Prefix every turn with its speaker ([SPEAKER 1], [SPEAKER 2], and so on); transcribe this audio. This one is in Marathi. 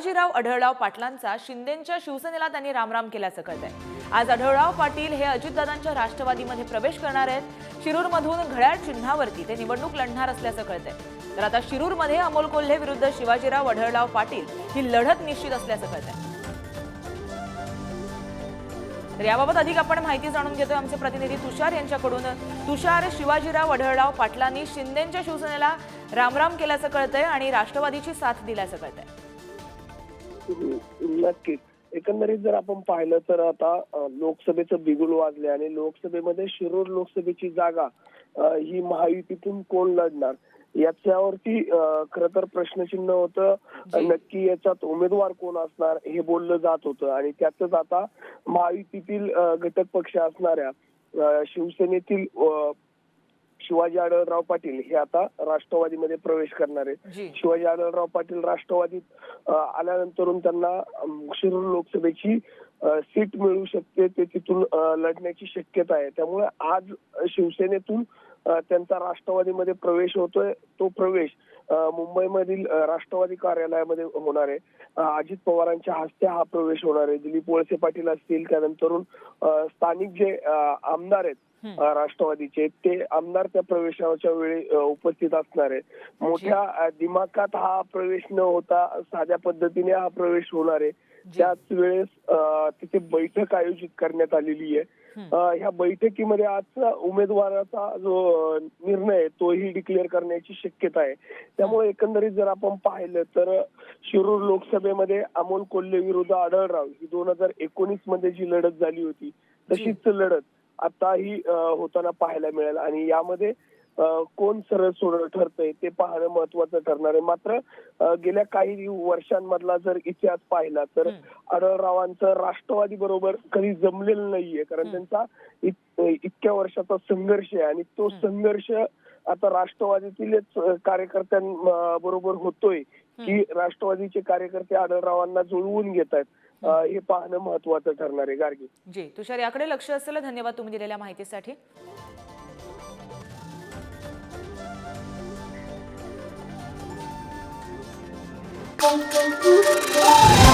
[SPEAKER 1] शिवाजीराव आढळराव पाटलांचा शिंदेच्या शिवसेनेला त्यांनी रामराम केल्याचं कळतंय. आज आढळराव पाटील हे अजितदादांच्या राष्ट्रवादीमध्ये प्रवेश करणार आहेत. शिरूरमधून घड्याळ चिन्हावरती ते निवडणूक लढणार असल्याचं कळतंय. तर आता शिरूरमध्ये अमोल कोल्हे विरुद्ध शिवाजीराव आढळराव पाटील ही लढत निश्चित असल्याचं कळतंय. तर याबाबत अधिक आपण माहिती जाणून घेतोय. आमचे प्रतिनिधी तुषार यांच्याकडून. तुषार शिवाजीराव आढळराव पाटलांनी शिंदेच्या शिवसेनेला रामराम केल्याचं कळतंय आणि राष्ट्रवादीची साथ दिल्याचं कळतंय.
[SPEAKER 2] नक्कीच एकंदरीत जर आपण पाहिलं तर आता लोकसभेचं बिगुल वाजले आणि लोकसभेमध्ये शिरूर लोकसभेची जागा ही महायुतीतून कोण लढणार? याच्यावरती खर तर प्रश्नचिन्ह होतं. नक्की याच्यात उमेदवार कोण असणार हे बोललं जात होतं. आणि त्यातच आता महायुतीतील घटक पक्ष असणाऱ्या शिवसेनेतील शिवाजी आढळराव पाटील हे आता राष्ट्रवादीमध्ये प्रवेश करणार आहेत. शिवाजी आढळराव पाटील राष्ट्रवादीत आल्यानंतरून त्यांना शिरूर लोकसभेची सीट मिळू शकते ते तिथून लढण्याची शक्यता आहे. त्यामुळे आज शिवसेनेतून त्यांचा राष्ट्रवादीमध्ये प्रवेश होतोय तो प्रवेश मुंबईमधील राष्ट्रवादी कार्यालयामध्ये होणार आहे. अजित पवारांच्या हस्ते हा प्रवेश होणार आहे. दिलीप वळसे पाटील असतील त्यानंतरून स्थानिक जे आमदार आहेत राष्ट्रवादीचे ते आमदार त्या प्रवेशाच्या वेळी उपस्थित असणार आहे मोठ्या दिमाखात हा प्रवेश न होता साध्या पद्धतीने हा प्रवेश होणार आहे. त्याच वेळेस तिथे बैठक आयोजित करण्यात आलेली आहे. ह्या बैठकीमध्ये आजचा उमेदवाराचा जो निर्णय तोही डिक्लेअर करण्याची शक्यता आहे. त्यामुळे एकंदरीत जर आपण पाहिलं तर शिरूर लोकसभेमध्ये अमोल कोल्हे विरुद्ध आढळराव ही दोन हजार एकोणीसमध्ये जी लढत झाली होती तशीच लढत आता ही होताना पाहायला मिळेल. आणि यामध्ये कोण सरळ सोडळ ठरतंय ते पाहणं महत्वाचं ठरणार आहे. मात्र गेल्या काही वर्षांमधला जर इतिहास पाहिला तर. आढळरावांचं राष्ट्रवादी बरोबर कधी जमलेलं नाहीये. कारण. त्यांचा इत- इतक्या वर्षाचा संघर्ष आहे आणि तो. संघर्ष आता राष्ट्रवादीतीलच कार्यकर्त्यांबरोबर होतोय की राष्ट्रवादीचे कार्यकर्ते आढळरावांना जुळवून घेत आहेत हे पाहणं महत्वाचं ठरणार आहे. गार्गी
[SPEAKER 1] जी तुषार याकडे लक्ष असलेलं धन्यवाद तुम्ही दिलेल्या माहितीसाठी.
[SPEAKER 3] Bom, bom, bom.